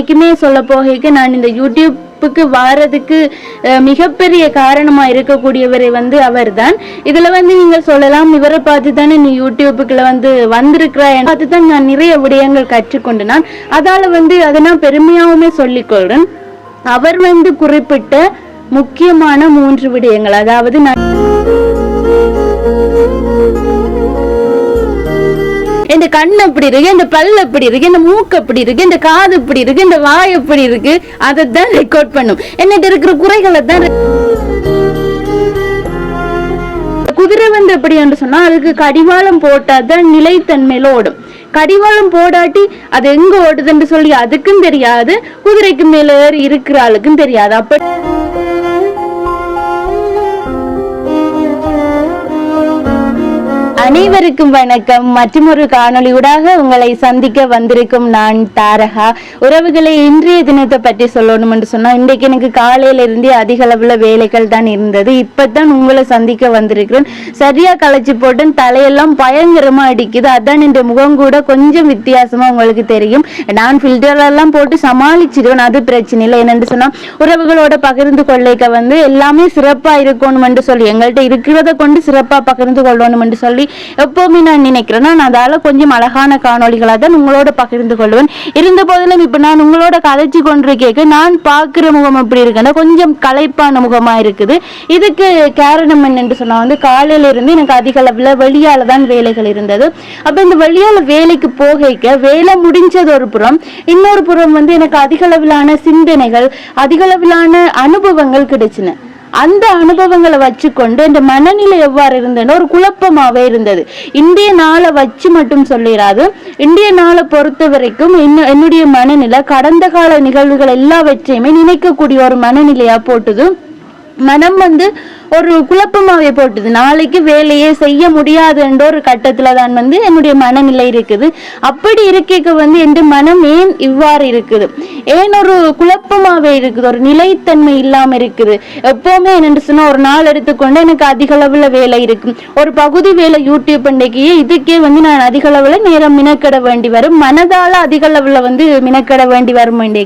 உண்மைக்குமே சொல்ல போகைக்கு நான் இந்த யூடியூப்புக்கு வாரதுக்கு மிகப்பெரிய காரணமா இருக்கக்கூடியவரை வந்து அவர் தான் இதுல வந்து நீங்க சொல்லலாம் இவரை பார்த்து தானே நீ யூடியூப்புக்குள்ள வந்து வந்திருக்கிற பார்த்து தான் நான் நிறைய விடயங்கள் கற்றுக்கொண்டு நான் அதால வந்து அதை நான் பெருமையாகவுமே சொல்லிக்கொள்கிறேன் அவர் வந்து குறிப்பிட்ட முக்கியமான மூன்று விடயங்கள். அதாவது நான் இந்த கண் எப்படி இருக்கு? இந்த பல் எப்படி இருக்கு? இந்த மூக்கு எப்படி இருக்கு? இந்த காது எப்படி இருக்கு? இந்த வாய் எப்படி இருக்கு? அதை தான் ரெக்கார்ட் பண்ணும். என்னட்டு இருக்கிற குறைகளை தான் குதிரை வந்து எப்படி என்று சொன்னா அதுக்கு கடிவாளம் போட்டாதான் நிலைத்தன்மையில ஓடும். கடிவாளம் போடாட்டி அது எங்க ஓடுதுன்னு சொல்லி அதுக்கும் தெரியாது குதிரைக்கு மேல ஏறி இருக்கிற ஆளுக்கும் தெரியாது. அப்ப அனைவருக்கும் வணக்கம். மற்றொரு காணொளியூடாக உங்களை சந்திக்க வந்திருக்கும் நான் தாரகா. உறவுகளை இன்றைய தினத்தை பற்றி சொல்லணும் என்று சொன்னா இன்றைக்கு எனக்கு காலையில இருந்தே அதிக அளவுல வேலைகள் தான் இருந்தது. இப்பதான் உங்களை சந்திக்க வந்திருக்கிறேன். சரியா களைச்சு போட்டு தலையெல்லாம் பயங்கரமா அடிக்குது. அதான் இந்த முகம் கூட கொஞ்சம் வித்தியாசமா உங்களுக்கு தெரியும். நான் ஃபில்டர் எல்லாம் போட்டு சமாளிச்சிடுவேன். அது பிரச்சனை இல்லை. என்னென்று சொன்னா உறவுகளோட பகிர்ந்து கொள்ளைக்க வந்து எல்லாமே சிறப்பா இருக்கணும் என்று சொல்லி எங்கள்கிட்ட இருக்கிறத கொண்டு சிறப்பா பகிர்ந்து கொள்ளணும் என்று சொல்லி எப்போவுமே நான் நினைக்கிறேன்னா நான் அதால கொஞ்சம் அழகான காணொலிகளாக தான் உங்களோட பகிர்ந்து கொள்வேன். இருந்த போதிலும் இப்போ நான் உங்களோட கதைச்சு கேட்க நான் பார்க்குற முகம் எப்படி இருக்குன்னா கொஞ்சம் களைப்பான முகமாக இருக்குது. இதுக்கு காரணம் என்னென்று சொன்னால் வந்து காலையில இருந்து எனக்கு அதிக அளவில் வெளியால் தான் வேலைகள் இருந்தது. அப்போ இந்த வெளியால் வேலைக்கு போகைக்க வேலை முடிஞ்சது ஒரு புறம் இன்னொரு புறம் வந்து எனக்கு அதிக அளவிலான சிந்தனைகள் அதிக அளவிலான அனுபவங்கள் கிடைச்சின. அந்த அனுபவங்களை வச்சுக்கொண்டு இந்த மனநிலை எவ்வாறு இருந்ததுன்னு ஒரு குழப்பமாவே இருந்தது. இந்திய நாளை வச்சு மட்டும் சொல்லிடாது இந்திய நாளை பொறுத்த வரைக்கும் என்ன- என்னுடைய மனநிலை கடந்த கால நிகழ்வுகள் எல்லாவற்றையுமே நினைக்கக்கூடிய ஒரு மனநிலையா போட்டுது. மனம் வந்து ஒரு குழப்பமாவே போட்டுது. நாளைக்கு வேலையே செய்ய முடியாது என்ற ஒரு கட்டத்துல தான் வந்து என்னுடைய மனநிலை இருக்குது. அப்படி இருக்கைக்கு வந்து என் மனம் ஏன் இவ்வாறு இருக்குது? ஏன் ஒரு குழப்பமாவே இருக்குது? ஒரு நிலைத்தன்மை இல்லாம இருக்குது. எப்பவுமே என்னன்னு சொன்னா ஒரு நாள் எடுத்துக்கொண்டு எனக்கு அதிக அளவுல வேலை இருக்கும். ஒரு பகுதி வேலை யூடியூப் பண்டிகையே இதுக்கே வந்து நான் அதிக அளவுல நேரம் மினக்கட வேண்டி வரும். மனதால அதிக அளவுல வந்து மினக்கட வேண்டி வரும் வேண்டிய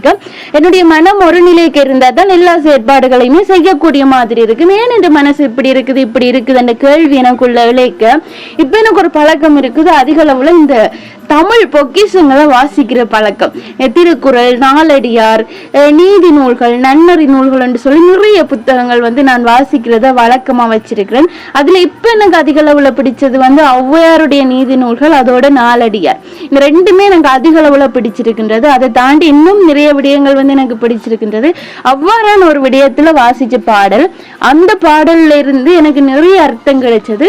என்னுடைய மனம் ஒரு நிலைக்கு இருந்தால் தான் எல்லா செயற்பாடுகளையுமே செய்யக்கூடிய மாதிரி இருக்கும். ஏன் இந்த மனசு இப்படி இருக்குது இப்படி இருக்குது அந்த கேள்வி எனக்குள்ள விளைக்க இப்ப எனக்கு ஒரு பழக்கம் இருக்குது. அதிக அளவுல இந்த தமிழ் பொக்கிஷங்களை வாசிக்கிற பழக்கம். திருக்குறள் நாலடியார் நீதி நூல்கள் நன்னறி நூல்கள் என்று சொல்லி நிறைய புத்தகங்கள் வந்து நான் வாசிக்கிறத வழக்கமாக வச்சிருக்கிறேன். அதில் இப்போ எனக்கு அதிக அளவில் பிடிச்சது வந்து ஔவையாருடைய நீதி நூல்கள் அதோட நாலடியார். இந்த ரெண்டுமே எனக்கு அதிக அளவில் பிடிச்சிருக்கின்றது. அதை தாண்டி இன்னும் நிறைய விடயங்கள் வந்து எனக்கு பிடிச்சிருக்கின்றது. அவ்வாறான ஒரு விடயத்தில் வாசித்த பாடல் அந்த பாடல்ல இருந்து எனக்கு நிறைய அர்த்தம் கிடைச்சது.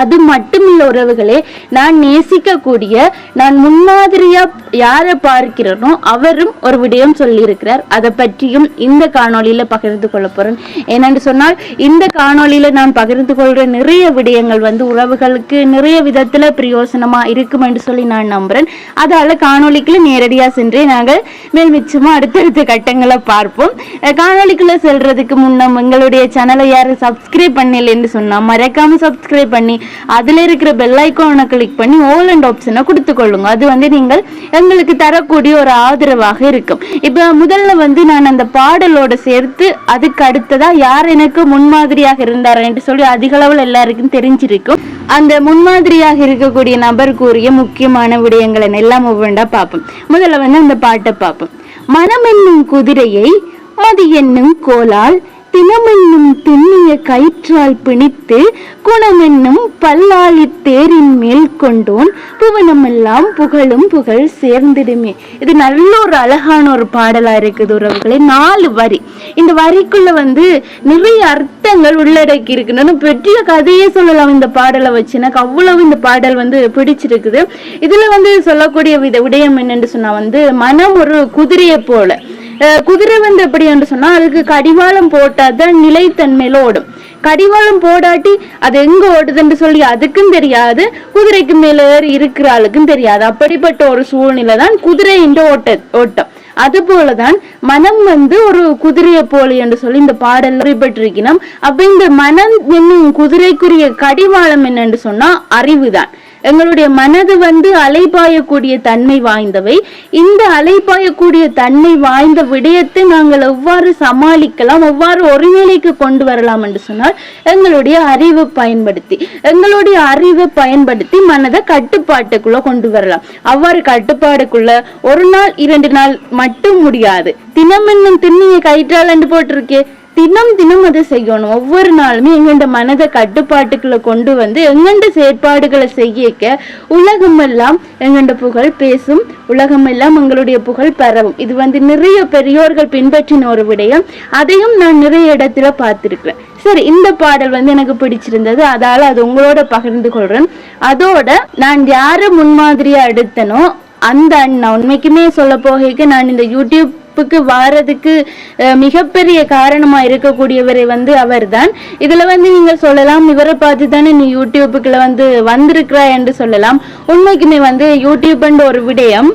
அது மட்டுமில்ல உறவுகளே நான் நேசிக்கக்கூடிய நான் முன்மாதிரியா யாரை பார்க்கிறேனோ அவரும் ஒரு விடயம் சொல்லியிருக்கிறார். அதை பற்றியும் இந்த காணொலியில பகிர்ந்து கொள்ள போறேன். ஏனென்று சொன்னால் இந்த காணொளியில நான் பகிர்ந்து கொள்ற நிறைய விடயங்கள் வந்து உறவுகளுக்கு நிறைய விதத்துல பிரயோசனமா இருக்கும் என்று சொல்லி நான் நம்புறேன். அதால காணொலிக்குள்ள நேரடியா சென்றே நாங்கள் மேல் மிச்சமா அடுத்தடுத்த கட்டங்களை பார்ப்போம். காணொலிக்குள்ள செல்றதுக்கு முன்னம் எங்களுடைய சேனலை யாரும் சப்ஸ்கிரைப் பண்ணலன்னு சொன்னா மறக்காம சப்ஸ்கிரைப் பண்ணி அதுல இருக்கிற பெல் ஐக்கானை கிளிக் பண்ணி ஓல் அண்ட் ஆப்ஷனை கொடுத்து கொள்ளுங்க அது வந்து நீங்கள் எங்களுக்கு தரக்கூடிய ஒரு ஆதரவாக இருக்கும். இப்ப முதல்ல வந்து நான் அந்த பாடலோட சேர்த்து அதுக்கு அடுத்ததா யார் எனக்கு முன்மாதிரியாக இருந்தார் என்று சொல்லி அதிகளவில் எல்லாருக்கும் தெரிஞ்சிருக்கும். அந்த முன்மாதிரியாக இருக்கக்கூடிய நபர் கூறிய முக்கியமான விடயங்களை எல்லாம் ஒவ்வொன்றா பார்ப்போம். முதல்ல வந்து அந்த பாட்டை பார்ப்போம். மனம் என்னும் குதிரையை மதி என்னும் கோலால் தினமென்னும் திண்ணிய கயிற்றால் பிணித்து குணமென்னும் பல்லாளி தேரின் மேல் கொண்டோன் புவனமெல்லாம் புகழும் புகழ் சேர்ந்திடுமே. இது நல்ல ஒரு அழகான ஒரு பாடலா இருக்குது உறவுகளே. நாலு வரி. இந்த வரிக்குள்ள வந்து நிறைய அர்த்தங்கள் உள்ளடக்கி இருக்கு. நான் பெரிய கதையே சொல்லலாம் இந்த பாடலை வச்சு. எனக்கு அவ்வளவு இந்த பாடல் வந்து பிடிச்சிருக்குது. இதுல வந்து சொல்லக்கூடிய வித விடயம் என்னன்னு சொன்னா வந்து மனம் ஒரு குதிரையை போல. குதிரை வந்து எப்படி என்று சொன்னா அதுக்கு கடிவாளம் போட்டாதான் நிலைத்தன்மையில ஓடும். கடிவாளம் போடாட்டி அது எங்க ஓடுதுன்னு சொல்லி அதுக்கும் தெரியாது குதிரைக்கு மேல ஏறி இருக்கிற ஆளுக்கும் தெரியாது. அப்படிப்பட்ட ஒரு சூழ்நிலை தான் குதிரையின் ஓட்ட ஓட்டம். அது போலதான் மனம் வந்து ஒரு குதிரையை போல என்று சொல்லி இந்த பாடல் குறிப்பிட்டிருக்கணும் அப்ப இந்த மனம் என்னும் குதிரைக்குரிய கடிவாளம் என்னன்னு சொன்னா அறிவுதான் எங்களுடைய மனது வந்து அலைபாயக்கூடிய தன்மை வாய்ந்தவை. இந்த அலைபாயக்கூடிய தன்மை வாய்ந்த விடயத்தை நாங்கள் எவ்வாறு சமாளிக்கலாம் எவ்வாறு ஒருநிலைக்கு கொண்டு வரலாம் என்று சொன்னால் எங்களுடைய அறிவை பயன்படுத்தி எங்களுடைய அறிவை பயன்படுத்தி மனதை கட்டுப்பாட்டுக்குள்ள கொண்டு வரலாம். அவ்வாறு கட்டுப்பாடுக்குள்ள ஒரு நாள் இரண்டு நாள் மட்டும் முடியாது. தினம் என்னும் திண்ணியை கயிற்றால் என்று போட்டிருக்கே. தினம் தினம் அதை செய்யணும். ஒவ்வொரு நாளுமே எங்கண்ட மனதை கட்டுப்பாட்டுக்குள்ள கொண்டு வந்து எங்கண்ட செயற்பாடுகளை செய்யக்க உலகமெல்லாம் எங்கண்ட புகழ் பேசும் உலகமெல்லாம் எங்களுடைய புகழ் பரவும் இது வந்து நிறைய பெரியோர்கள் பின்பற்றின ஒரு விடயம். அதையும் நான் நிறைய இடத்துல பார்த்துருக்கேன் சரி இந்த பாடல் வந்து எனக்கு பிடிச்சிருந்தது. அதால அது உங்களோட பகிர்ந்து கொள்றேன். அதோட நான் யாரை முன்மாதிரியா எடுத்தனோ அந்த அண்ணா உண்மைக்குமே சொல்ல போகைக்கு நான் இந்த யூடியூப் யூடியூப்புக்கு வாரதுக்கு அஹ், மிகப்பெரிய காரணமா இருக்கக்கூடியவரை வந்து அவர்தான். இதுல வந்து நீங்க சொல்லலாம் இவரை பார்த்து தானே நீ யூடியூபுக்குள்ள வந்து வந்திருக்கிறா என்று சொல்லலாம். உண்மைக்குமே வந்து யூடியூப்ன்ற ஒரு விடயம்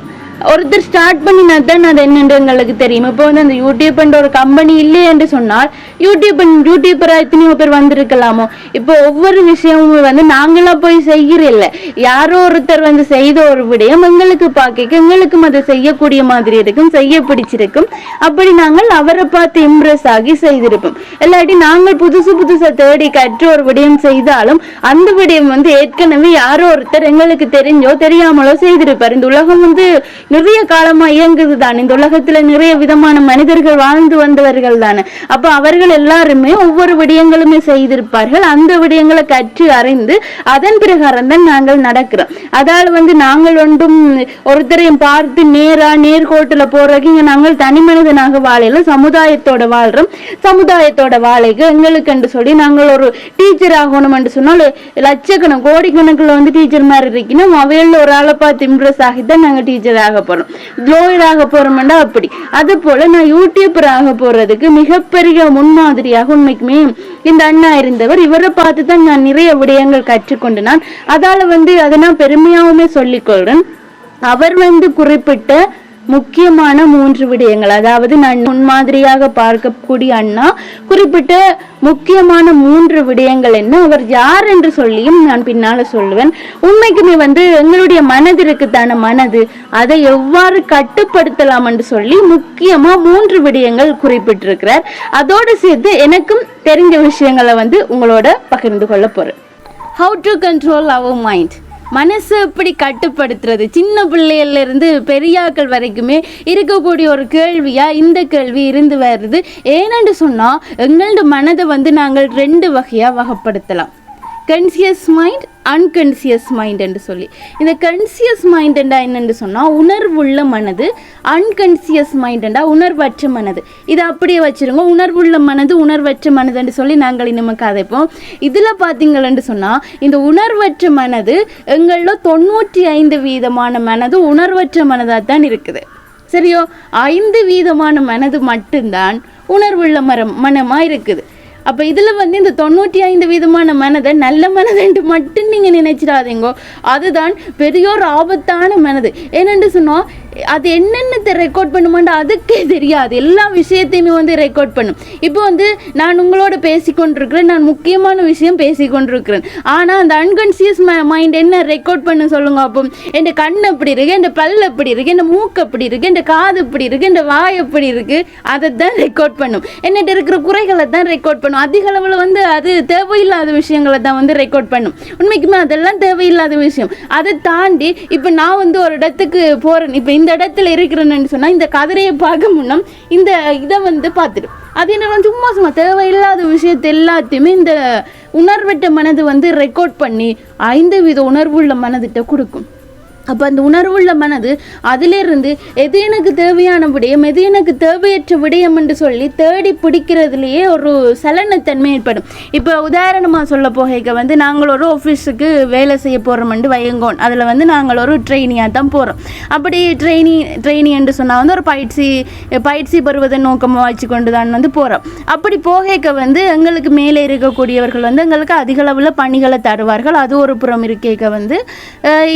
ஒருத்தர் ஸ்டார்ட் பண்ணினா தான் அது என்னென்று எங்களுக்கு தெரியும். இப்போ வந்து அந்த யூடியூப்ன்ற ஒரு கம்பெனி இல்லையே என்று சொன்னால் யூடியூப் யூடியூபரா எத்தனையோ பேர் வந்திருக்கலாமோ? இப்போ ஒவ்வொரு விஷயமும் வந்து நாங்களா போய் செய்யறதில்ல. யாரோ ஒருத்தர் வந்து செய்த ஒரு விடயம் எங்களுக்கு பார்க்க எங்களுக்கும் அதை செய்யக்கூடிய மாதிரி இருக்கும் செய்ய பிடிச்சிருக்கும். அப்படி நாங்கள் அவரை பார்த்து இம்ப்ரெஸ் ஆகி செய்திருப்போம். இல்லாட்டி நாங்கள் புதுசு புதுசை தேடி கற்று ஒரு விடயம் செய்தாலும் அந்த விடயம் வந்து ஏற்கனவே யாரோ ஒருத்தர் எங்களுக்கு தெரிஞ்சோ தெரியாமலோ செய்திருப்பார். இந்த உலகம் வந்து நிறைய காலமா இயங்குது தான். இந்த உலகத்துல நிறைய விதமான மனிதர்கள் வாழ்ந்து வந்தவர்கள் தானே. அப்ப அவர்கள் எல்லாருமே ஒவ்வொரு விடயங்களுமே செய்திருப்பார்கள். அந்த விடயங்களை கற்று அறிந்து அதன் பிரகாரம் தான் நாங்கள் நடக்கிறோம். அதால வந்து நாங்கள் ஒன்றும் ஒருத்தரையும் பார்த்து நேரா நேர்கோட்டுல போறதுக்கு இங்க நாங்கள் தனி மனிதனாக வாழையில சமுதாயத்தோட வாழ்றோம். சமுதாயத்தோட வாழைக்கு எங்களுக்கு என்று சொல்லி நாங்கள் ஒரு டீச்சர் ஆகணும் என்று சொன்னால் லட்சக்கணக்கு கோடிக்கணக்கில் வந்து டீச்சர் மாதிரி இருக்கணும் அவையில் ஒரு ஆளை பார்த்து இம்ப்ரெஸ் ஆகித்தான் நாங்கள் டீச்சர் ஆக போறோம். லோயர் ஆக அப்படி. அது போல நான் யூடியூபர் ஆக போறதுக்கு மிகப்பெரிய முன்மாதிரியாக உண்மைக்குமே இந்த அண்ணா இருந்தவர். இவரை பார்த்து தான் நான் நிறைய விடயங்கள் கற்றுக்கொண்டு நான் அதால வந்து அதை நான் பெருமையாவுமே சொல்லிக்கொள்றேன். அவர் வந்து குறிப்பிட்ட முக்கியமான மூன்று விடயங்கள். அதாவது நான் முன்மாதிரியாக பார்க்கக்கூடிய அண்ணா குறிப்பிட்ட முக்கியமான மூன்று விடயங்கள் என்ன? அவர் யார் என்று சொல்லியும் நான் பின்னால சொல்லுவேன். உண்மைக்குமே வந்து எங்களுடைய மனதிற்கு தான மனது அதை எவ்வாறு கட்டுப்படுத்தலாம் என்று சொல்லி முக்கியமா மூன்று விடயங்கள் குறிப்பிட்டிருக்கிறார். அதோடு சேர்த்து எனக்கும் தெரிஞ்ச விஷயங்களை வந்து உங்களோட பகிர்ந்து கொள்ள போறேன். How to control our mind மனசை எப்படி கட்டுப்படுத்துறது. சின்ன பிள்ளைகள்ல இருந்து பெரியாக்கள் வரைக்குமே இருக்கக்கூடிய ஒரு கேள்வியா இந்த கேள்வி இருந்து வருது. ஏனென்று சொன்னா எங்களோட மனதை வந்து நாங்கள் ரெண்டு வகையா வகைப்படுத்தலாம். கன்சியஸ் மைண்ட் அன்கன்சியஸ் மைண்ட் என்று சொல்லி. இந்த கன்சியஸ் மைண்ட் என்னென்னு சொன்னால் உணர்வுள்ள மனது அன்கன்சியஸ் மைண்ட் உணர்வற்ற மனது. இதை அப்படியே வச்சுருங்க. உணர்வுள்ள மனது உணர்வற்ற மனதுன்னு சொல்லி நாங்கள் இனிமே கதைப்போம். இதில் பார்த்தீங்களன்னு சொன்னால் இந்த உணர்வற்ற மனது எங்களில் தொண்ணூற்றி ஐந்து வீதமான மனது உணர்வற்ற மனதாக தான் இருக்குது. சரியோ? ஐந்து வீதமான மனது மட்டும்தான் உணர்வுள்ள மரம் மனமாக இருக்குது. அப்போ இதில் வந்து இந்த தொண்ணூற்றி ஐந்து விதமான மனதை நல்ல மனதுன்ட்டு மட்டும் நீங்கள் நினைச்சிடாதீங்கோ. அதுதான் பெரிய ஒரு ஆபத்தான மனது. ஏனென்று சொன்னால் அது என்னென்னத்தை ரெக்கார்ட் பண்ணுமாண்டா அதுக்கே தெரியாது. எல்லா விஷயத்தையுமே வந்து ரெக்கார்ட் பண்ணும். இப்போ வந்து நான் உங்களோட பேசிக்கொண்டிருக்கிறேன். நான் முக்கியமான விஷயம் பேசிக்கொண்டிருக்கிறேன். ஆனால் அந்த அன்கான்சியஸ் மைண்ட் என்ன ரெக்கார்ட் பண்ண சொல்லுங்க அப்போ. என் கண் எப்படி இருக்கு? என் பல் எப்படி இருக்கு? என் மூக்கு எப்படி இருக்கு? என் காது எப்படி இருக்கு? என் வாய் எப்படி இருக்கு? அதை தான் ரெக்கார்ட் பண்ணும். என்னட்ட இருக்கிற குறைகளை தான் ரெக்கார்ட் பண்ணும். அதிக அளவில் வந்து அது தேவையில்லாத விஷயங்களை தான் வந்து ரெக்கார்ட் பண்ணும். உண்மைக்குமே அதெல்லாம் தேவையில்லாத விஷயம். அதை தாண்டி இப்போ நான் வந்து ஒரு இடத்துக்கு போகிறேன் இப்போ இந்த இடத்துல இருக்கிறேன்னு சொன்னால் இந்த கதிரையை பார்க்க முன்னம் இந்த இதை வந்து பார்த்துடும் அது என்ன சும்மா சும்மா தேவையில்லாத விஷயத்தை எல்லாத்தையுமே இந்த உணர்வட்ட மனது வந்து ரெக்கார்ட் பண்ணி ஐந்து வித உணர்வுள்ள மனதிட்ட கொடுக்கும். அப்போ அந்த உணர்வுள்ள மனது அதிலிருந்து எது எனக்கு தேவையான விடயம் எது எனக்கு தேவையற்ற விடயம் என்று சொல்லி தேடி பிடிக்கிறதுலையே ஒரு சலனத்தன்மை ஏற்படும். இப்போ உதாரணமாக சொல்ல போகைக்க வந்து நாங்கள் ஒரு ஆஃபீஸுக்கு வேலை செய்ய போகிறோம்னு வையங்கோன். அதில் வந்து நாங்கள் ஒரு ட்ரெயினியாக தான் போகிறோம் அப்படி ட்ரெயினி ட்ரெயினி என்று சொன்னால் வந்து ஒரு பயிற்சி பயிற்சி பெறுவதன் நோக்கமாக வச்சு கொண்டு தான் வந்து போகிறோம் அப்படி போகைக்க வந்து எங்களுக்கு மேலே இருக்கக்கூடியவர்கள் வந்து எங்களுக்கு அதிக அளவில் பணிகளை தருவார்கள். அது ஒரு புறம் இருக்கேக்க வந்து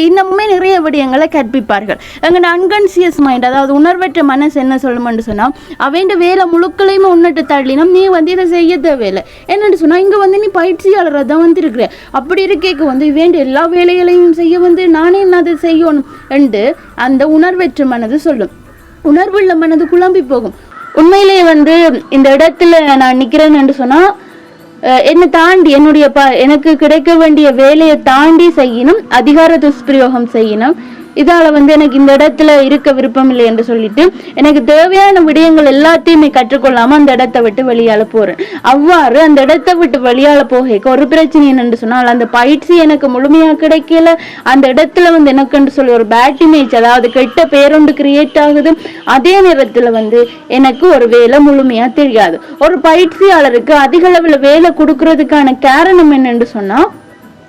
இன்னமுமே நிறைய விடயங்களை கற்பிப்பார்கள். எங்கள் அன்கன்சியஸ் மைண்ட் அதாவது உணர்வற்ற மனசு என்ன சொல்லுமென்று சொன்னால் அவன் வேலை முழுக்களையும் உன்னிட்டு தள்ளினோம் நீ வந்து இதை செய்ய தேவையில்லை. என்னன்னு சொன்னால் இங்கே வந்து நீ பயிற்சியாளராக தான் வந்துருக்குற அப்படி இருக்கேக்கு வந்து வேண்டிய எல்லா வேலைகளையும் செய்ய வந்து நானே என்ன அதை செய்யணும்? என்று அந்த உணர்வற்ற மனது சொல்லும். உணர்வுள்ள மனது குழம்பி போகும். உண்மையிலேயே வந்து இந்த இடத்துல நான் நிற்கிறேன்னு என்று சொன்னா என்னை தாண்டி என்னுடைய ப எனக்கு கிடைக்க வேண்டிய வேலையை தாண்டி செய்யணும் அதிகார துஷ்பிரயோகம் செய்யணும் இதால வந்து எனக்கு இந்த இடத்துல இருக்க விருப்பம் இல்லை என்று சொல்லிட்டு எனக்கு தேவையான விடயங்கள் எல்லாத்தையுமே கற்றுக்கொள்ளாமல் அந்த இடத்தை விட்டு வெளியால போறேன். அவ்வாறு அந்த இடத்தை விட்டு வெளியால் போக ஒரு பிரச்சனை என்னென்று சொன்னால் அந்த பயிற்சி எனக்கு முழுமையா கிடைக்கல. அந்த இடத்துல வந்து எனக்குன்னு சொல்லி ஒரு பேட் இமேஜ் அதாவது கெட்ட பேரொண்டு கிரியேட் ஆகுது. அதே நேரத்தில் வந்து எனக்கு ஒரு வேலை முழுமையா தெரியாது. ஒரு பயிற்சியாளருக்கு அதிக அளவில் வேலை கொடுக்கறதுக்கான காரணம் என்னென்று சொன்னால்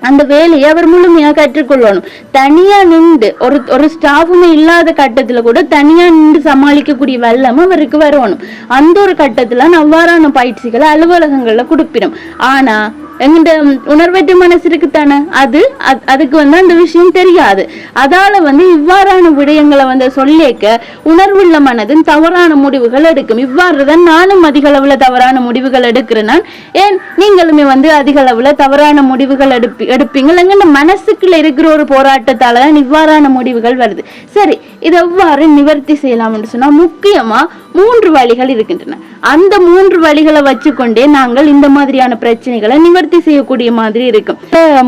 அந்த வேலையை அவர் முழுமையா கற்றுக்கொள்ளணும். தனியா நின்று ஒரு ஒரு ஸ்டாஃபுமே இல்லாத கட்டத்துல கூட தனியா நின்று சமாளிக்கக்கூடிய வல்லம் அவருக்கு வரணும். அந்த ஒரு கட்டத்துல அவ்வாறான பயிற்சிகளை அலுவலகங்கள்ல கொடுப்பிடும். ஆனா எங்கிட்ட உணர்வற்ற மனசு இருக்குத்தானே? அது அது- அதுக்கு வந்து அந்த விஷயம் தெரியாது. அதால வந்து இவ்வாறான விடயங்களை வந்து சொல்லிக்க உணர்வுள்ள மனதின் தவறான முடிவுகள் எடுக்கும். இவ்வாறு தான் நானும் அதிக அளவுல தவறான முடிவுகள் எடுக்கிறேன் ஏன்? நீங்களுமே வந்து அதிக அளவுல தவறான முடிவுகள் எடுப்பி எடுப்பீங்க. எங்க மனசுக்குள்ள இருக்கிற ஒரு போராட்டத்தால தான் இவ்வாறான முடிவுகள் வருது. சரி இதை எவ்வாறு நிவர்த்தி செய்யலாம் என்று சொன்னா முக்கியமா மூன்று வழிகள் இருக்கின்றன. அந்த மூன்று வழிகளை வச்சுக்கொண்டே நாங்கள் இந்த மாதிரியான பிரச்சனைகளை நிவர்த்தி செய்யக்கூடிய மாதிரி இருக்கும்.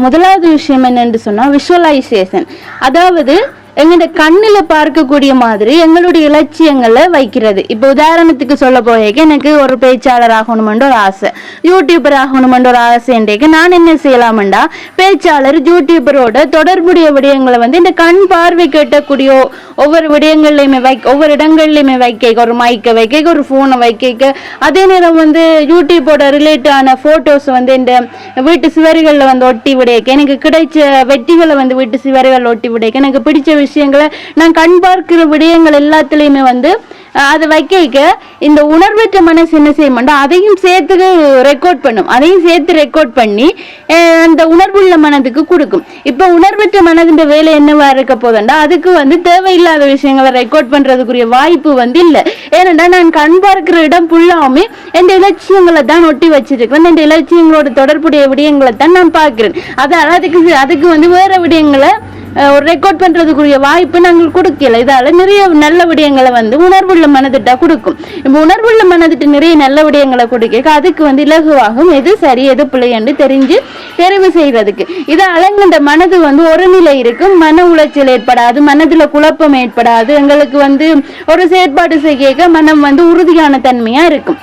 முதலாவது விஷயம் என்னன்னு சொன்னா விஷுவலைசேஷன் அதாவது எங்களோட கண்ணில் பார்க்கக்கூடிய மாதிரி எங்களுடைய இலட்சியங்களை வைக்கிறது. இப்போ உதாரணத்துக்கு சொல்ல போயேக்க எனக்கு ஒரு பேச்சாளர் ஆகணுமென்ற ஒரு ஆசை. யூடியூபர் ஆகணுமென்ற ஒரு ஆசைன்றேக்க நான் என்ன செய்யலாமண்டா பேச்சாளர் யூடியூபரோட தொடர்புடைய விடயங்களை வந்து இந்த கண் பார்வை கேட்டக்கூடிய ஒவ்வொரு விடயங்கள்லையுமே வை ஒவ்வொரு இடங்கள்லையுமே வைக்க ஒரு மைக்கை வைக்க ஒரு ஃபோனை வைக்க அதே நேரம் வந்து யூடியூபோட ரிலேட்டான ஃபோட்டோஸ் வந்து இந்த வீட்டு சுவர்களில் வந்து ஒட்டி விடையக்க எனக்கு கிடைச்ச வெட்டிகளை வந்து வீட்டு சுவர்கள் ஒட்டி விடைக்க. எனக்கு பிடிச்ச விஷயங்களை நான் கண் பார்க்கிற விடயங்கள் எல்லாத்துலேயுமே வந்து அதை வைக்க இந்த உணர்வற்ற மனசு என்ன செய்ய மாட்டோம் அதையும் சேர்த்து ரெக்கார்ட் பண்ணும். அதையும் சேர்த்து ரெக்கார்ட் பண்ணி அந்த உணர்வுள்ள மனதுக்கு கொடுக்கும். இப்போ உணர்வற்ற மனதுன்ற வேலை என்னவா இருக்க போதுண்டா அதுக்கு வந்து தேவையில்லாத விஷயங்களை ரெக்கார்ட் பண்றதுக்குரிய வாய்ப்பு வந்து இல்லை. ஏனென்றா நான் கண் பார்க்கிற இடம் ஃபுல்லாமே என் இலட்சியங்களை தான் ஒட்டி வச்சிருக்கிறேன். இந்த இலட்சியங்களோட தொடர்புடைய விடயங்களை தான் நான் பார்க்கிறேன். அதனால் அதுக்கு அதுக்கு வந்து வேற விடயங்களை ஒரு ரெக்கார்ட் பண்றதுக்குரிய வாய்ப்பு நாங்கள் கொடுக்கல. இதால நிறைய நல்ல விடயங்களை வந்து உணர்வுள்ள மனதிட்டா கொடுக்கும். இப்போ உணர்வுள்ள மனதிட்டு நிறைய நல்ல விடயங்களை கொடுக்க அதுக்கு வந்து இலகுவாகும் எது சரி எது பிழை என்று தெரிஞ்சு தெரிவு செய்கிறதுக்கு இதால இந்த மனது வந்து ஒரு நிலை இருக்கும். மன உளைச்சல் ஏற்படாது மனதில் குழப்பம் ஏற்படாது. எங்களுக்கு வந்து ஒரு செயற்பாடு செய்ய மனம் வந்து உறுதியான தன்மையா இருக்கும்.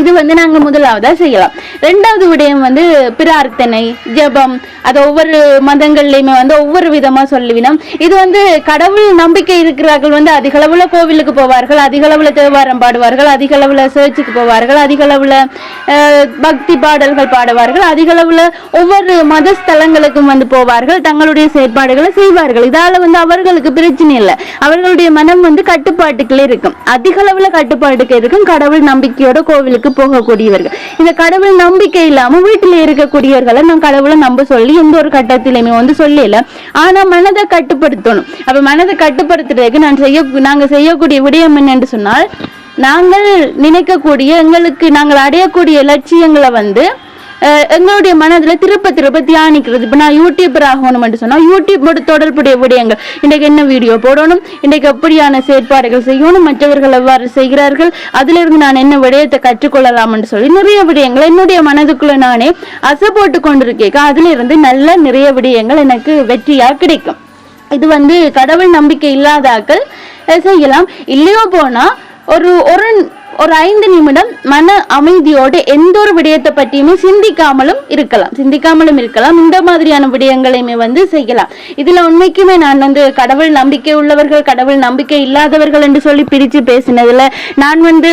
இது வந்து நாங்க முதலாவதா செய்யலாம். ரெண்டாவது விடயம் வந்து பிரார்த்தனை ஜெபம் அது ஒவ்வொரு மதங்கள்லயுமே வந்து ஒவ்வொரு விதமா சொல்லுவினோம். இது வந்து கடவுள் நம்பிக்கை இருக்கிறார்கள் வந்து அதிக அளவுல கோவிலுக்கு போவார்கள் அதிக அளவுல தேவாரம் பாடுவார்கள் அதிக அளவுல போவார்கள் அதிக அளவுல பக்தி பாடல்கள் பாடுவார்கள் அதிக அளவுல ஒவ்வொரு மத ஸ்தலங்களுக்கும் வந்து போவார்கள் தங்களுடைய செயற்பாடுகளை செய்வார்கள். இதால வந்து அவர்களுக்கு பிரச்சனை இல்லை. அவர்களுடைய மனம் வந்து கட்டுப்பாட்டுக்குள்ளே இருக்கும். அதிக அளவுல கட்டுப்பாட்டுக்கு இருக்கும். கடவுள் நம்பிக்கையோட கோவிலுக்கு போகக்கூடியவர்கள். இந்த கடவுள் நம்பிக்கை இல்லாம வீட்டுல இருக்கக்கூடியவர்களை நான் கடவுளை நம்ப சொல்லி எந்த ஒரு கட்டத்திலையுமே வந்து சொல்லல. ஆனா மனதை கட்டுப்படுத்தணும். அப்ப மனதை கட்டுப்படுத்துறதுக்கு நான் செய்ய நாங்க செய்யக்கூடிய விடயம் என்னன்னு சொன்னால் நாங்கள் நினைக்கக்கூடிய எங்களுக்கு நாங்கள் அடையக்கூடிய லட்சியங்களை வந்து எங்களுடைய மனதில் திருப்ப திருப்ப தியானிக்கிறது. இப்போ நான் யூடியூபர் ஆகணும்னு சொன்னால் யூடியூபோட தொடர்புடைய விடயங்கள். இன்றைக்கு என்ன வீடியோ போடணும்? இன்றைக்கு எப்படியான செயற்பாடுகள் செய்யணும்? மற்றவர்கள் எவ்வாறு செய்கிறார்கள்? அதிலிருந்து நான் என்ன விடயத்தை கற்றுக்கொள்ளலாம்னு சொல்லி நிறைய விடயங்கள் என்னுடைய மனதுக்குள்ள நானே அசை போட்டு கொண்டிருக்கேன். அதிலிருந்து நல்ல நிறைய விடயங்கள் எனக்கு வெற்றியாக கிடைக்கும். இது வந்து கடவுள் நம்பிக்கை இல்லாதாக்கள் செய்யலாம். இல்லையோ போனால் ஒரு ஒரு ஒரு ஐந்து நிமிடம் மன அமைதியோடு எந்த ஒரு விடயத்தை பற்றியுமே சிந்திக்காமலும் இருக்கலாம். சிந்திக்காமலும் இருக்கலாம். இந்த மாதிரியான விடயங்களையுமே வந்து செய்யலாம். இதுல உண்மைக்குமே நான் வந்து கடவுள் நம்பிக்கை உள்ளவர்கள் கடவுள் நம்பிக்கை இல்லாதவர்கள் என்று சொல்லி பிரிச்சு பேசினதுல நான் வந்து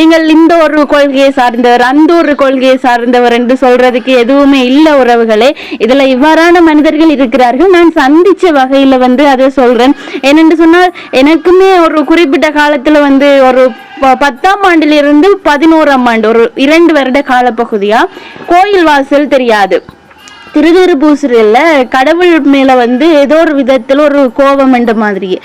நீங்கள் இந்த ஒரு கொள்கையை சார்ந்தவர் அந்த ஒரு கொள்கையை சார்ந்தவர் என்று சொல்றதுக்கு எதுவுமே இல்லை உறவுகளே. இதுல இவ்வாறான மனிதர்கள் இருக்கிறார்கள். நான் சந்திச்ச வகையில வந்து அதை சொல்றேன். ஏனென்று சொன்னால் எனக்குமே ஒரு குறிப்பிட்ட காலத்துல வந்து ஒரு பத்தாம் ஆண்டிலிருந்து பதினோராம் ஆண்டு ஒரு இரண்டு வருட காலப்பகுதியா? கோயில் வாசல் தெரியாது. திருதிரு கடவுள் மேல வந்து ஏதோ ஒரு விதத்துல ஒரு கோபம் என்ற மாதிரியே.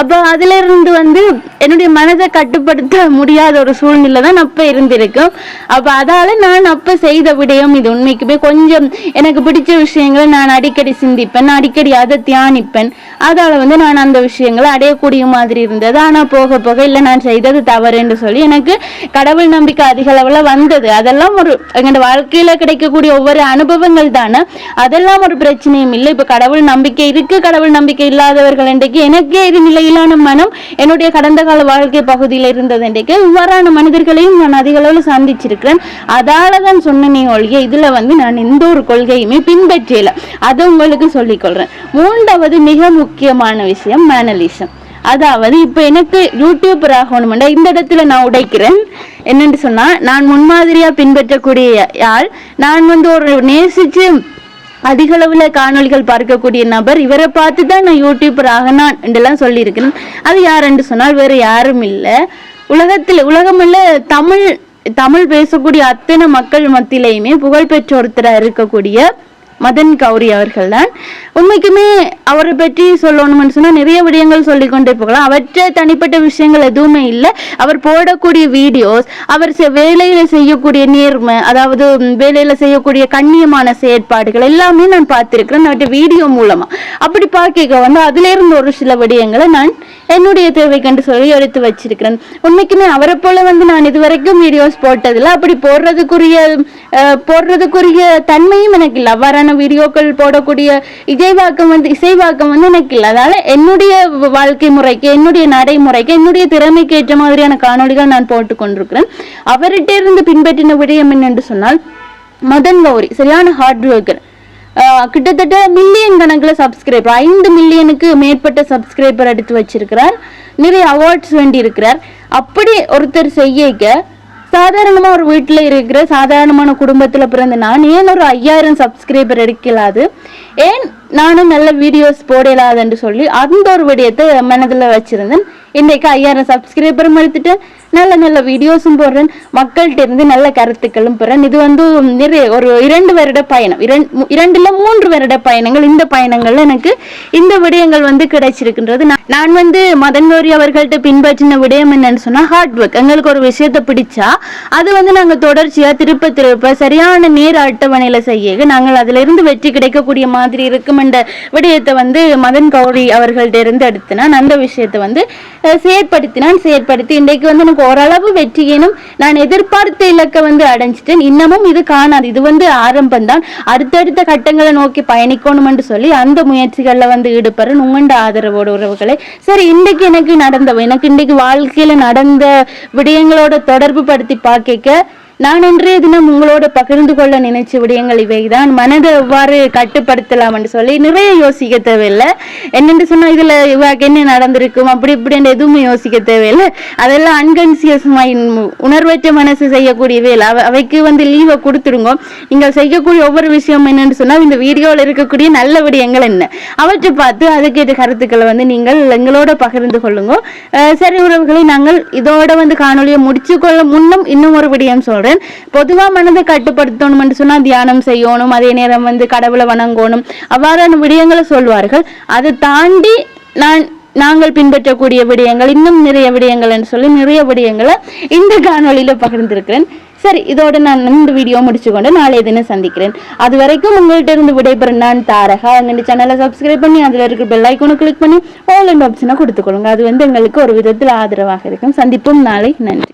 அப்போ அதுல இருந்து வந்து என்னுடைய மனதை கட்டுப்படுத்த முடியாத ஒரு சூழ்நிலை தான் அப்ப இருந்திருக்கும் அப்ப அதால நான் அப்ப செய்த விடயம் இது உண்மைக்குமே கொஞ்சம் எனக்கு பிடிச்ச விஷயங்களை நான் அடிக்கடி சிந்திப்பேன் நான் அடிக்கடி அதை தியானிப்பேன். அதால வந்து நான் அந்த விஷயங்களை அடையக்கூடிய மாதிரி இருந்தது. ஆனா போக போக இல்ல நான் செய்தது தவறுன்னு சொல்லி எனக்கு கடவுள் நம்பிக்கை அதிக அளவுல வந்தது. அதெல்லாம் ஒரு எங்களோட வாழ்க்கையில கிடைக்கக்கூடிய ஒவ்வொரு அனுபவங்கள் தானே. அதெல்லாம் ஒரு பிரச்சனையும் இல்லை. இப்ப கடவுள் நம்பிக்கை இருக்கு கடவுள் நம்பிக்கை இல்லாதவர்கள் இன்றைக்கு எனக்கே இது நிலையிலான மனம் என்னுடைய கடந்த கால வாழ்க்கை பகுதியில் இருந்தது இன்றைக்கு இவ்வாறான மனிதர்களையும் நான் அதிக அளவில் சந்திச்சிருக்கிறேன். அதால தான் சொன்னனே ஒழிய இதுல வந்து நான் எந்த ஒரு கொள்கையுமே பின்பற்றல. அதை உங்களுக்கு சொல்லிக்கொள்றேன் மூன்றாவது மிக முக்கியமான விஷயம் மேனலிசம். அதாவது இப்ப எனக்கு யூடியூபர் ஆகணும்னா இந்த இடத்துல நான் உடைக்கிறேன். என்னன்னு சொன்னா நான் முன்மாதிரியா பின்பற்றக்கூடிய யாழ் நான் வந்து ஒரு நேசிச்சு அதிக அளவுல காணொளிகள் பார்க்கக்கூடிய நபர் இவரை பார்த்து தான் நான் யூடியூபர் ஆகனான் என்றெல்லாம் சொல்லியிருக்கிறேன் அது யாருன்னு சொன்னால் வேற யாரும் இல்லை. உலகத்தில் உலகமில்ல தமிழ் தமிழ் பேசக்கூடிய அத்தனை மக்கள் மத்தியிலையுமே புகழ்பெற்ற ஒருத்தரா இருக்கக்கூடிய மதன் கௌரி அவர்கள் தான். உண்மைக்குமே அவரை பற்றி சொல்லணும்னு சொன்னால் நிறைய விடயங்கள் சொல்லி கொண்டே போகலாம். அவற்றை தனிப்பட்ட விஷயங்கள் எதுவுமே இல்லை. அவர் போடக்கூடிய வீடியோஸ் அவர் வேலையில் வேலையில செய்யக்கூடிய நேர்மை அதாவது வேலையில் வேலையில செய்யக்கூடிய கண்ணியமான செயற்பாடுகள் எல்லாமே நான் பார்த்துருக்கிறேன். அவற்றை வீடியோ மூலமா. அப்படி பார்க்க வந்து அதுல இருந்து ஒரு சில விடயங்களை நான் என்னுடைய தேவைக்கென்று சொல்லி எடுத்து வச்சிருக்கிறேன். உண்மைக்குமே அவரை போல வந்து நான் இதுவரைக்கும் வீடியோஸ் போட்டதில்லை. அப்படி போடுறதுக்குரிய போடுறதுக்குரிய தன்மையும் எனக்கு இல்லை. மாதிரியான வீடியோக்கள் போடக்கூடிய இசைவாக்கம் வந்து இசைவாக்கம் வந்து எனக்கு இல்லை. அதனால என்னுடைய வாழ்க்கை முறைக்கு என்னுடைய நடைமுறைக்கு என்னுடைய திறமைக்கு ஏற்ற மாதிரியான காணொளிகள் நான் போட்டு கொண்டிருக்கிறேன். அவர்கிட்ட இருந்து பின்பற்றின விடயம் என்னென்று சொன்னால் மதன் கௌரி சரியான ஹார்ட் ஒர்க்கர் கிட்டத்தட்ட மில்லியன் கணக்கில் சப்ஸ்கிரைபர் ஐந்து மில்லியனுக்கு மேற்பட்ட சப்ஸ்கிரைபர் எடுத்து வச்சிருக்கிறார். நிறைய அவார்ட்ஸ் வேண்டி இருக்கிறார். அப்படி ஒருத்தர் செய்யக்க சாதாரணமா ஒரு வீட்டுல இருக்கிற சாதாரணமான குடும்பத்துல பிறந்த நான் ஏன் ஒரு ஐயாயிரம் சப்ஸ்கிரைபர் எடுக்கலாது. ஏன் நானும் நல்ல வீடியோஸ் போடலாதுன்னு சொல்லி அந்த ஒரு விடயத்தை மனதுல வச்சிருந்தேன். இன்றைக்கு ஐயாயிரம் சப்ஸ்கிரைபரும் எடுத்துட்டேன் நல்ல நல்ல வீடியோஸும் போடுறேன். மக்கள்கிட்ட இருந்து நல்ல கருத்துக்களும் பெறேன். இது வந்து நிறைய ஒரு இரண்டு வருட பயணம். இரண்டு இரண்டுல மூன்று வருட பயணங்கள். இந்த பயணங்கள்ல எனக்கு இந்த விடயங்கள் வந்து கிடைச்சிருக்கின்றது. நான்- நான் வந்து மதன் கௌரி அவர்கள்ட்ட பின்பற்றின விடயம் என்னன்னு சொன்னா ஹார்ட் ஒர்க் எங்களுக்கு ஒரு விஷயத்தை பிடிச்சா அது வந்து நாங்க தொடர்ச்சியா திருப்ப திருப்ப சரியான நேர அட்டவணையில செய்ய நாங்கள் அதுல இருந்து வெற்றி கிடைக்கக்கூடிய மாதிரி இருக்கும் என்ற விடயத்தை வந்து மதன் கௌரி அவர்கள்ட்ட இருந்து எடுத்து நான் அந்த விஷயத்தை வந்து செயற்படுத்தினான். செயற்படுத்தி இன்றைக்கு வந்து எனக்கு ஓரளவு வெற்றியேனும் நான் எதிர்பார்த்த இலக்கை வந்து அடைஞ்சிட்டேன். இன்னமும் இது காணாது. இது வந்து ஆரம்பம் தான் அடுத்தடுத்த கட்டங்களை நோக்கி பயணிக்கணும்னு சொல்லி அந்த முயற்சிகள்ல வந்து ஈடுபடுறேன். உங்கண்ட ஆதரவோட உறவுகளை. சரி இன்றைக்கு எனக்கு நடந்த எனக்கு இன்றைக்கு வாழ்க்கையில நடந்த விடயங்களோட தொடர்பு படுத்தி பார்க்க நான் இன்றைய தினம் உங்களோட பகிர்ந்து கொள்ள நினைச்ச விடயங்கள் இவைதான். மனதை எவ்வாறு கட்டுப்படுத்தலாம் என்று சொல்லி நிறைய யோசிக்க தேவையில்லை. என்னென்று சொன்னால் இதுல இவாக்கு என்ன நடந்திருக்கும்? அப்படி இப்படின்னு எதுவுமே யோசிக்க தேவையில்லை. அதெல்லாம் அன்கன்சியஸ் மைண்ட் உணர்வற்ற மனசு செய்யக்கூடிய வேலை. அவ- அவைக்கு வந்து லீவை கொடுத்துடுங்க. நீங்கள் செய்யக்கூடிய ஒவ்வொரு விஷயம் என்னன்னு சொன்னால் இந்த வீடியோவில் இருக்கக்கூடிய நல்ல விடயங்கள் என்ன? அவற்றை பார்த்து அதுக்கேற்ற கருத்துக்களை வந்து நீங்கள் எங்களோட பகிர்ந்து கொள்ளுங்க. சரி உறவுகளை நாங்கள் இதோட வந்து காணொலியை முடிச்சு கொள்ள முன்னும் இன்னும் ஒரு விடயம் சொல்றேன். பொதுவா மனதை கட்டுப்படுத்தணும் சொன்னா தியானம் செய்யணும் அதே நேரம் வந்து கடவுளை வணங்கணும். அவ்வாறான விடயங்களை சொல்வார்கள். அதை தாண்டி நான் நாங்கள் பின்பற்றக்கூடிய விடயங்கள் இன்னும் நிறைய விடயங்கள் என்று சொல்லி நிறைய விடயங்களை இந்த காணொளியில பகிர்ந்திருக்கிறேன். சரி இதோட நான் இந்த வீடியோ முடிச்சுக்கொண்டு நாளைய தினம் சந்திக்கிறேன். அது வரைக்கும் உங்கள்கிட்ட இருந்து விடைபெறும் நான் தாரகா. எங்கள் சேனலை சப்ஸ்கிரைப் பண்ணி அதுல இருக்கிற பெல் ஐக்கோனை கிளிக் பண்ணி ஆல் அண்ட் ஆப்ஷனை கொடுத்துக்கொள்ளுங்க. அது வந்து எங்களுக்கு ஒரு விதத்தில் ஆதரவாக இருக்கும். சந்திப்போம் நாளை. நன்றி.